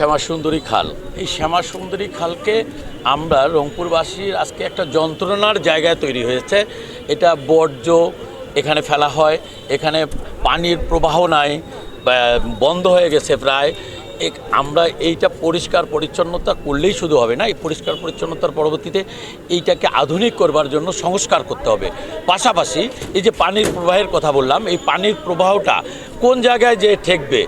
শ্যামা সুন্দরী খাল। এই শ্যামাসুন্দরী খালকে আমরা রংপুরবাসীর আজকে একটা যন্ত্রণার জায়গায় তৈরি হয়েছে। এটা বর্জ্য এখানে ফেলা হয়। এখানে পানির প্রবাহ নাই বন্ধ হয়ে গেছে প্রায়। আমরা এইটা পরিষ্কার পরিচ্ছন্নতা করলেই শুধু হবে না, এই পরিষ্কার পরিচ্ছন্নতার পরবর্তীতে এইটাকে আধুনিক করবার জন্য সংস্কার করতে হবে। পাশাপাশি এই যে পানির প্রবাহের কথা বললাম, এই পানির প্রবাহটা কোন জায়গায় যে ঠেকবে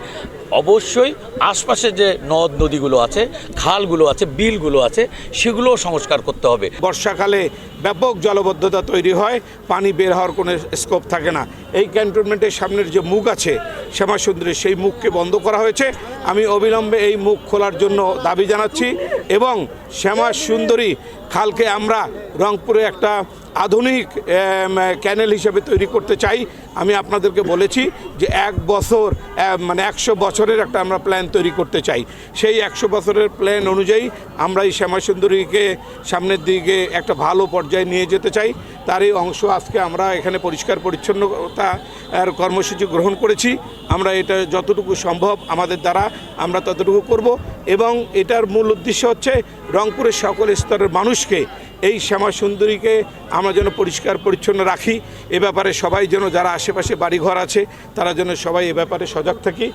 অবশ্যই আশপাশে যে নদ নদীগুলো আছে, খালগুলো আছে, বিলগুলো আছে, সেগুলোও সংস্কার করতে হবে। বর্ষাকালে ব্যাপক জলবদ্ধতা তৈরি হয়, পানি বের হওয়ার কোনো স্কোপ থাকে না। এই ক্যান্টনমেন্টের সামনের যে মুখ আছে শ্যামাসুন্দরী সেই মুখকে বন্ধ করা হয়েছে। আমি অবিলম্বে এই মুখ খোলার জন্য দাবি জানাচ্ছি। এবং শ্যামা সুন্দরী খালকে আমরা রংপুরে একটা আধুনিক ক্যানেল হিসেবে তৈরি করতে চাই। আমি আপনাদেরকে বলেছি যে এক বছর মানে একশো বছরের একটা আমরা প্ল্যান তৈরি করতে চাই। সেই একশো বছরের প্ল্যান অনুযায়ী আমরা এই শ্যামা সুন্দরীকে সামনের দিকে একটা ভালো পর্যায়ে নিয়ে যেতে চাই। তারই অংশ আজকে আমরা এখানে পরিষ্কার পরিচ্ছন্নতা কর্মসূচি গ্রহণ করেছি। আমরা এটা যতটুকু সম্ভব আমাদের দ্বারা আমরা ততটুকু করব এবং এটার মূল উদ্দেশ্য হচ্ছে রংপুরের সকল স্তরের মানুষকে এই শ্যামা সুন্দরীকে আমরা যেন পরিষ্কার পরিচ্ছন্ন রাখি। এ ব্যাপারে সবাই যেন যারা আশেপাশে বাড়িঘর আছে তারা যেন সবাই এ ব্যাপারে সজাগ থাকি।